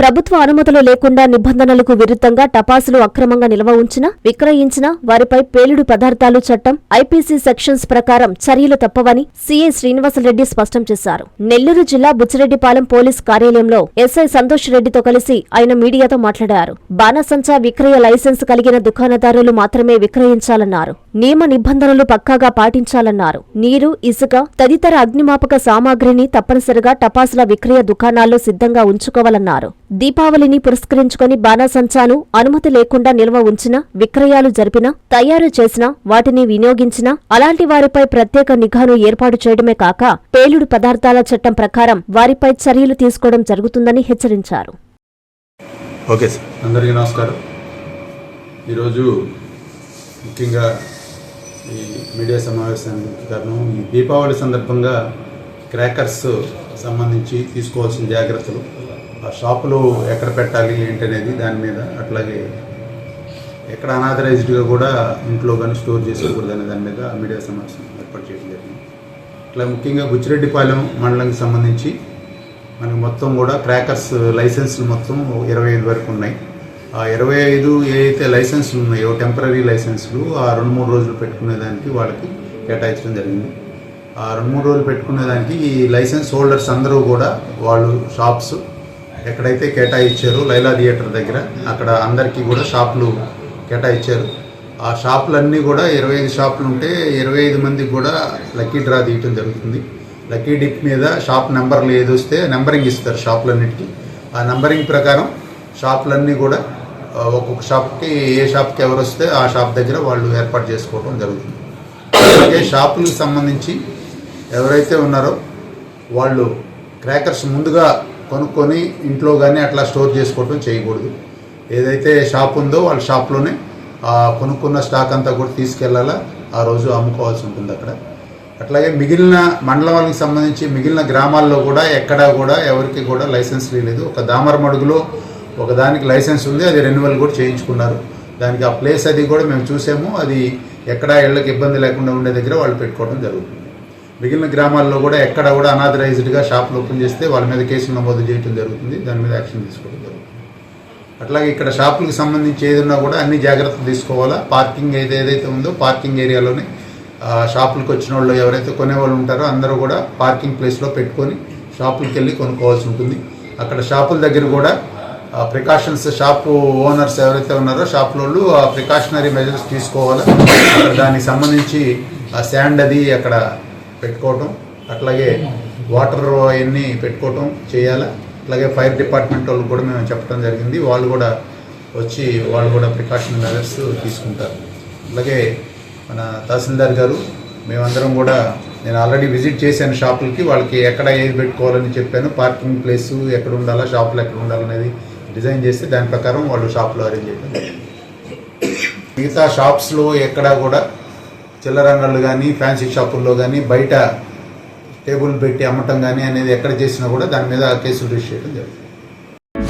ప్రభుత్వ అనుమతులు లేకుండా నిబంధనలకు విరుద్ధంగా టపాసులు అక్రమంగా నిల్వ ఉంచిన విక్రయించిన వారిపై పేలుడు పదార్థాలు చట్టం ఐపీసీ సెక్షన్స్ ప్రకారం చర్యలు తప్పవని సీఐ శ్రీనివాసరెడ్డి స్పష్టం చేశారు. నెల్లూరు జిల్లా బుచ్చిరెడ్డిపాలెం పోలీస్ కార్యాలయంలో ఎస్ఐ సంతోష్ రెడ్డితో కలిసి ఆయన మీడియాతో మాట్లాడారు. బాణసంచా విక్రయ లైసెన్స్ కలిగిన దుకాణదారులు మాత్రమే విక్రయించాలన్నారు. నియమ నిబంధనలు పక్కాగా పాటించాలన్నారు. నీరు ఇసుక తదితర అగ్నిమాపక సామాగ్రిని తప్పనిసరిగా టపాసుల విక్రయ దుకాణాల్లో సిద్ధంగా ఉంచుకోవాలన్నారు. దీపావళిని పురస్కరించుకొని బాణాసంచాను అనుమతి లేకుండా నిల్వ ఉంచిన విక్రయాలు జరిపినా తయారు చేసినా వాటిని వినియోగించినా అలాంటి వారిపై ప్రత్యేక నిఘాను ఏర్పాటు చేయడమే కాక పేలుడు పదార్థాల చట్టం ప్రకారం వారిపై చర్యలు తీసుకోవడం జరుగుతుందని హెచ్చరించారు. Okay sir. అందరికీ నమస్కారం. ఈరోజు ముఖ్యంగా ఈ మీడియా సమావేశానికి కారణం ఈ దీపావళి సందర్భంగా క్రాకర్స్ సంబంధించి తీసుకోవాల్సిన జాగ్రత్తలు. ఆ షాపులు ఎక్కడ పెట్టాలి ఏంటనేది దాని మీద అట్లాగే ఎక్కడ అనాథరైజ్డ్గా కూడా ఇంట్లో కానీ స్టోర్ చేసుకోకూడదు అనే దాని మీద మీడియా సమావేశం ఏర్పాటు చేయడం జరిగింది. ఇట్లా ముఖ్యంగా బుచ్చిరెడ్డిపాలెం మండలానికి సంబంధించి మనకి మొత్తం కూడా క్రాకర్స్ లైసెన్స్లు మొత్తం ఇరవై ఐదు వరకు ఉన్నాయి. ఇరవై ఐదు ఏదైతే లైసెన్స్లు ఉన్నాయో టెంపరీ లైసెన్స్లు ఆ రెండు మూడు రోజులు పెట్టుకునే దానికి వాళ్ళకి కేటాయించడం జరిగింది. ఆ రెండు మూడు రోజులు పెట్టుకునే దానికి ఈ లైసెన్స్ హోల్డర్స్ అందరూ కూడా వాళ్ళు షాప్స్ ఎక్కడైతే కేటాయించారో లైలా థియేటర్ దగ్గర అక్కడ అందరికీ కూడా షాపులు కేటాయించారు. ఆ షాపులన్నీ కూడా ఇరవై ఐదు షాపులు ఉంటే ఇరవై ఐదు మందికి కూడా లక్కీ డ్రా తీయటం జరుగుతుంది. లక్కీ డిప్ మీద షాప్ నెంబర్లు ఏది వస్తే నెంబరింగ్ ఇస్తారు షాపులన్నిటికీ. ఆ నెంబరింగ్ ప్రకారం షాపులన్నీ కూడా ఒక్కొక్క షాప్కి ఏ షాప్కి ఎవరు వస్తే ఆ షాప్ దగ్గర వాళ్ళు ఏర్పాటు చేసుకోవడం జరుగుతుంది. అలాగే షాపులకు సంబంధించి ఎవరైతే ఉన్నారో వాళ్ళు క్రాకర్స్ ముందుగా కొనుక్కొని ఇంట్లో కానీ అట్లా స్టోర్ చేసుకోవటం చేయకూడదు. ఏదైతే షాప్ ఉందో వాళ్ళ షాప్లోనే ఆ కొనుక్కున్న స్టాక్ అంతా కూడా తీసుకెళ్ళాలా ఆ రోజు అమ్ముకోవాల్సి ఉంటుంది అక్కడ. అట్లాగే మిగిలిన మండలాలకు సంబంధించి మిగిలిన గ్రామాల్లో కూడా ఎక్కడా కూడా ఎవరికి కూడా లైసెన్స్ లేదు. ఒక దామరమడుగులో ఒక దానికి లైసెన్స్ ఉంది అది రెన్యువల్ కూడా చేయించుకున్నారు. దానికి ఆ ప్లేస్ అది కూడా మేము చూసాము అది ఎక్కడా ఇళ్ళకి ఇబ్బంది లేకుండా ఉండే దగ్గర వాళ్ళు పెట్టుకోవడం జరుగుతుంది. మిగిలిన గ్రామాల్లో కూడా ఎక్కడ కూడా అనాథరైజ్డ్గా షాపులు ఓపెన్ చేస్తే వాళ్ళ మీద కేసులు నమోదు చేయడం జరుగుతుంది దాని మీద యాక్షన్ తీసుకోవడం జరుగుతుంది. అట్లాగే ఇక్కడ షాపులకు సంబంధించి ఏదైనా కూడా అన్ని జాగ్రత్తలు తీసుకోవాలా? పార్కింగ్ ఏది ఏదైతే ఉందో పార్కింగ్ ఏరియాలోనే ఆ, షాపులకు వచ్చిన వాళ్ళు ఎవరైతే కొనేవాళ్ళు ఉంటారో అందరూ కూడా పార్కింగ్ ప్లేస్లో పెట్టుకొని షాపులకు వెళ్ళి కొనుక్కోవాల్సి ఉంటుంది. అక్కడ షాపుల దగ్గర కూడా ప్రికాషన్స్ షాపు ఓనర్స్ ఎవరైతే ఉన్నారో షాప్ వాళ్ళు ఆ ప్రికాషనరీ మెజర్స్ తీసుకోవాలి. దానికి సంబంధించి ఆ శాండ్ అది అక్కడ పెట్టుకోవటం అట్లాగే వాటర్ అవన్నీ పెట్టుకోవటం చేయాలి. అట్లాగే ఫైర్ డిపార్ట్మెంట్ వాళ్ళు కూడా మేము చెప్పడం జరిగింది. వాళ్ళు కూడా వచ్చి వాళ్ళు కూడా ప్రికాషన్ మెజర్స్ తీసుకుంటారు. అలాగే మన తహసీల్దార్ గారు మేమందరం కూడా నేను ఆల్రెడీ విజిట్ చేశాను షాపులకి వాళ్ళకి ఎక్కడ ఏది పెట్టుకోవాలని చెప్పాను. పార్కింగ్ ప్లేస్ ఎక్కడ ఉండాలా షాపులు ఎక్కడ ఉండాలనేది డిజైన్ చేస్తే దాని ప్రకారం వాళ్ళు షాప్లో అరేంజ్ చేయడం మిగతా షాప్స్లో ఎక్కడా కూడా చిల్లరంగళ్ళు కానీ ఫ్యాన్సీ షాపుల్లో కానీ బయట టేబుల్ పెట్టి అమ్మటం కానీ అనేది ఎక్కడ చేసినా కూడా దాని మీద కేసులు రిజిస్టర్ చేయడం జరుగుతుంది.